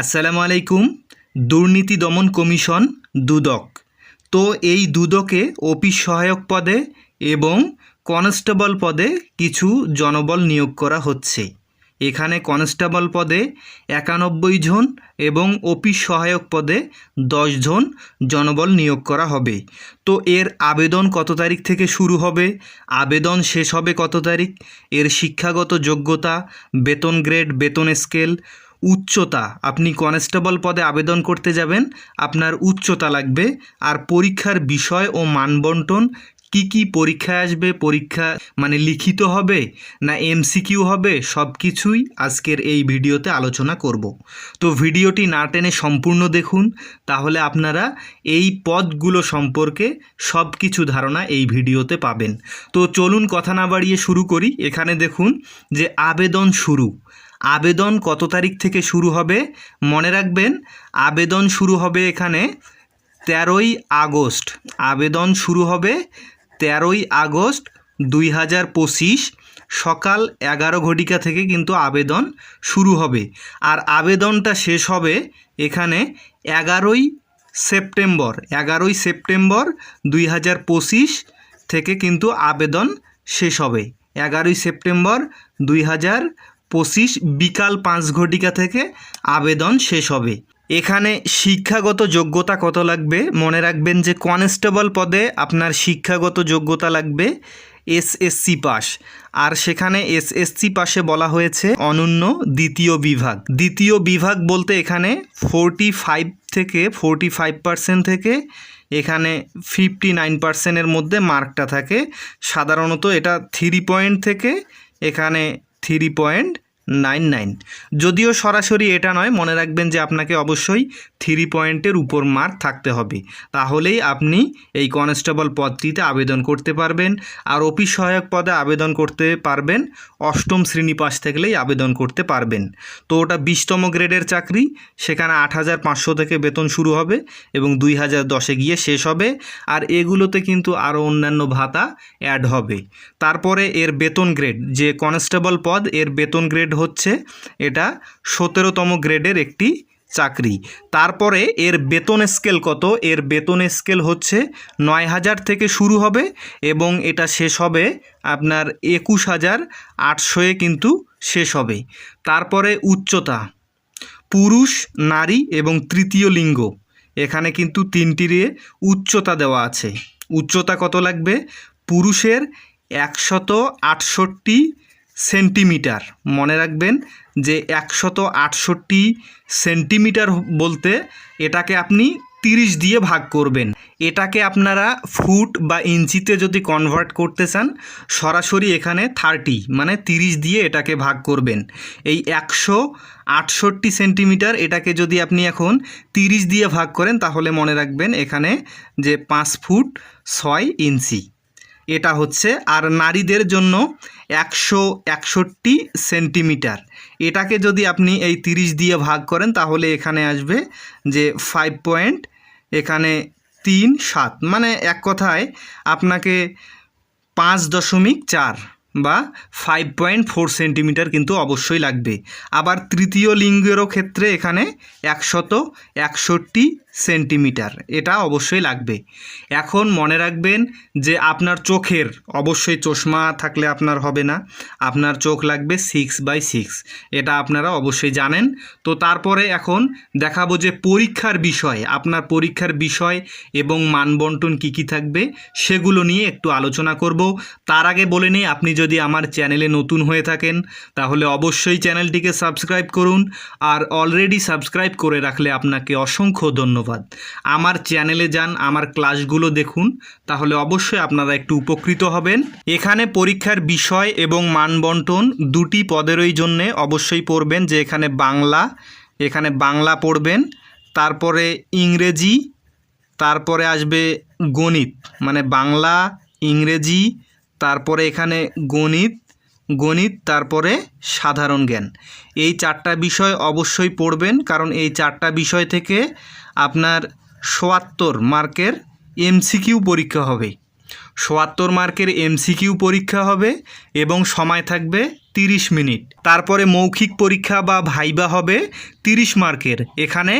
আসসালামু আলাইকুম, দুর্নীতি দমন কমিশন, দুদক। তো এই দুদকে অফিস সহায়ক পদে এবং কনস্টেবল পদে কিছু জনবল নিয়োগ করা হচ্ছে। এখানে কনস্টেবল পদে একানব্বই জন এবং অফিস সহায়ক পদে দশ জন জনবল নিয়োগ করা হবে। তো এর আবেদন কত তারিখ থেকে শুরু হবে? আবেদন শেষ হবে কত তারিখ? এর শিক্ষাগত যোগ্যতা, বেতন গ্রেড, বেতন স্কেল উচ্চতা। আপনি কনস্টেবল পদে আবেদন করতে যাবেন, আপনার উচ্চতা লাগবে, আর পরীক্ষার বিষয় ও মানবন্টন, কি কি পরীক্ষায় আসবে, পরীক্ষা মানে লিখিত হবে, না এমসিকিউ হবে সব কিছুই আজকের এই ভিডিওতে আলোচনা করব। তো ভিডিওটি না টেনে সম্পূর্ণ দেখুন, তাহলে আপনারা এই পদগুলো সম্পর্কে সব কিছু ধারণা এই ভিডিওতে পাবেন। তো চলুন কথা না বাড়িয়ে শুরু করি। এখানে দেখুন যে আবেদন শুরু। আবেদন কত তারিখ থেকে শুরু হবে? মনে রাখবেন, আবেদন শুরু হবে এখানে তেরোই আগস্ট। আবেদন শুরু হবে তেরোই আগস্ট দুই হাজার পঁচিশ সকাল এগারো ঘটিকা থেকে কিন্তু আবেদন শুরু হবে। আর আবেদনটা শেষ হবে এখানে এগারোই সেপ্টেম্বর। এগারোই সেপ্টেম্বর দুই হাজার পঁচিশ থেকে কিন্তু আবেদন শেষ হবে। এগারোই সেপ্টেম্বর দুই হাজার পঁচিশ বিকাল পাঁচ ঘটিকা থেকে আবেদন শেষ হবে। এখানে শিক্ষাগত যোগ্যতা কত লাগবে? মনে রাখবেন যে কনস্টেবল পদে আপনার শিক্ষাগত যোগ্যতা লাগবে এসএসসি পাস। আর সেখানে এসএসসি পাশে বলা হয়েছে অনন্য দ্বিতীয় বিভাগ। দ্বিতীয় বিভাগ বলতে এখানে ফোরটি ফাইভ থেকে ফোরটি ফাইভ পার্সেন্ট থেকে এখানে ফিফটি নাইন পার্সেন্টের মধ্যে মার্কটা থাকে। সাধারণত এটা থ্রি পয়েন্ট থেকে এখানে থ্রি পয়েন্ট নাইন নাইন। যদিও সরাসরি এটা নয়, মনে রাখবেন যে আপনাকে অবশ্যই থ্রি পয়েন্টের উপর মার্ক থাকতে হবে। তাহলেই আপনি এই কনস্টেবল পদটিতে আবেদন করতে পারবেন আর অফিস সহায়ক পদে আবেদন করতে পারবেন, অষ্টম শ্রেণি পাস থাকলেই আবেদন করতে পারবেন। তো ওটা বিশতম গ্রেডের চাকরি, সেখানে আট হাজার পাঁচশো থেকে বেতন শুরু হবে এবং দুই হাজার দশে গিয়ে শেষ হবে আর এগুলোতে কিন্তু আরও অন্যান্য ভাতা অ্যাড হবে। তারপরে এর বেতন গ্রেড যে কনস্টেবল পদ, এর বেতন গ্রেড হচ্ছে এটা সতেরোতম গ্রেডের একটি চাকরি। তারপরে এর বেতন স্কেল কত? এর বেতন স্কেল হচ্ছে নয় হাজার থেকে শুরু হবে এবং এটা শেষ হবে আপনার একুশ হাজার আটশোয়ে কিন্তু শেষ হবে। তারপরে উচ্চতা, পুরুষ, নারী এবং তৃতীয় লিঙ্গ। এখানে কিন্তু তিনটির উচ্চতা দেওয়া আছে। উচ্চতা কত লাগবে? পুরুষের একশত আটষট্টি সেন্টিমিটার। মনে রাখবেন যে একশত আটষট্টি সেন্টিমিটার বলতে এটাকে আপনি তিরিশ দিয়ে ভাগ করবেন। এটাকে আপনারা ফুট বা ইঞ্চিতে যদি কনভার্ট করতে চান, সরাসরি এখানে থার্টি মানে তিরিশ দিয়ে এটাকে ভাগ করবেন। এই একশো আটষট্টি সেন্টিমিটার এটাকে যদি আপনি এখন তিরিশ দিয়ে ভাগ করেন, তাহলে মনে রাখবেন এখানে যে পাঁচ ফুট ছয় ইঞ্চি। এটা হচ্ছে আর নারীদের জন্য একশো একষট্টি সেন্টিমিটার। এটাকে যদি আপনি এই তিরিশ দিয়ে ভাগ করেন, তাহলে এখানে আসবে যে ফাইভ পয়েন্ট এখানে তিন সাত। মানে এক কথায় আপনাকে পাঁচ দশমিক চার বা ফাইভ পয়েন্ট ফোর সেন্টিমিটার কিন্তু অবশ্যই লাগবে। আবার তৃতীয় লিঙ্গেরও ক্ষেত্রে এখানে একশত একষট্টি সেন্টিমিটার। এটা অবশ্যই লাগবে। এখন মনে রাখবেন যে আপনার চোখের অবশ্যই চশমা থাকলে আপনার হবে না। আপনার চোখ লাগবে সিক্স বাই সিক্স এটা আপনারা অবশ্যই জানেন। তো তারপরে এখন দেখাবো যে পরীক্ষার বিষয়, আপনার পরীক্ষার বিষয় এবং মানবন্টন কী কী থাকবে সেগুলো নিয়ে একটু আলোচনা করব। তার আগে বলে নিই, আপনি যদি আমার চ্যানেলে নতুন হয়ে থাকেন, তাহলে অবশ্যই চ্যানেলটিকে সাবস্ক্রাইব করুন। আর অলরেডি সাবস্ক্রাইব করে রাখলে আপনাকে অসংখ্য ধন্যবাদ। আমার চ্যানেলে যান, আমার ক্লাসগুলো দেখুন, তাহলে অবশ্যই আপনারা একটু উপকৃত হবেন। এখানে পরীক্ষার বিষয় এবং মানবন্টন দুটি পদেরই জন্যে অবশ্যই পড়বেন, যে এখানে বাংলা এখানে বাংলা পড়বেন, তারপরে ইংরেজি, তারপরে আসবে গণিত মানে বাংলা, ইংরেজি, তারপরে এখানে গণিত গণিত, তারপরে সাধারণ জ্ঞান। এই চারটা বিষয় অবশ্যই পড়বেন, কারণ এই চারটা বিষয় থেকে আপনার সোয়াত্তর মার্কের এমসিকিউ পরীক্ষা হবে। সোয়াত্তর মার্কের এমসিকিউ পরীক্ষা হবে এবং সময় থাকবে তিরিশ মিনিট। তারপরে মৌখিক পরীক্ষা বা ভাইবা হবে তিরিশ মার্কের। এখানে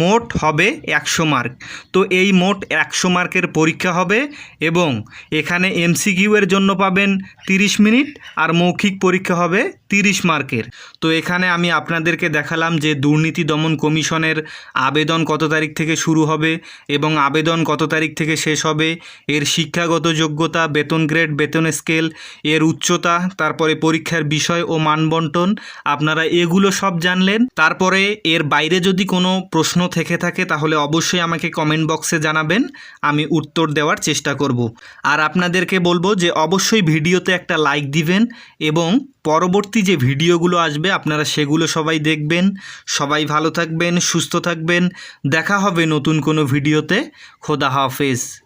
মোট হবে একশো মার্ক। তো এই মোট একশো মার্কের পরীক্ষা হবে এবং এখানে এমসিকিউ এর জন্য পাবেন তিরিশ মিনিট আর মৌখিক পরীক্ষা হবে তিরিশ মার্কের। তো এখানে আমি আপনাদেরকে দেখালাম যে দুর্নীতি দমন কমিশনের আবেদন কত তারিখ থেকে শুরু হবে এবং আবেদন কত তারিখ থেকে শেষ হবে, এর শিক্ষাগত যোগ্যতা, বেতন গ্রেড, বেতন স্কেল, এর উচ্চতা, তারপরে পরীক্ষার বিষয় ও মানবন্টন, আপনারা এগুলো সব জানলেন। তারপরে এর বাইরে যদি কোনো প্রশ্ন থেকে থাকে, তাহলে অবশ্যই আমাকে কমেন্ট বক্সে জানাবেন, আমি উত্তর দেওয়ার চেষ্টা করব। আর আপনাদেরকে বলব যে, অবশ্যই ভিডিওতে একটা লাইক দিবেন এবং পরবর্তী যে ভিডিওগুলো আসবে, আপনারা সেগুলো সবাই দেখবেন। সবাই ভালো থাকবেন, সুস্থ থাকবেন। দেখা হবে নতুন কোনো ভিডিওতে। খোদা হাফেজ।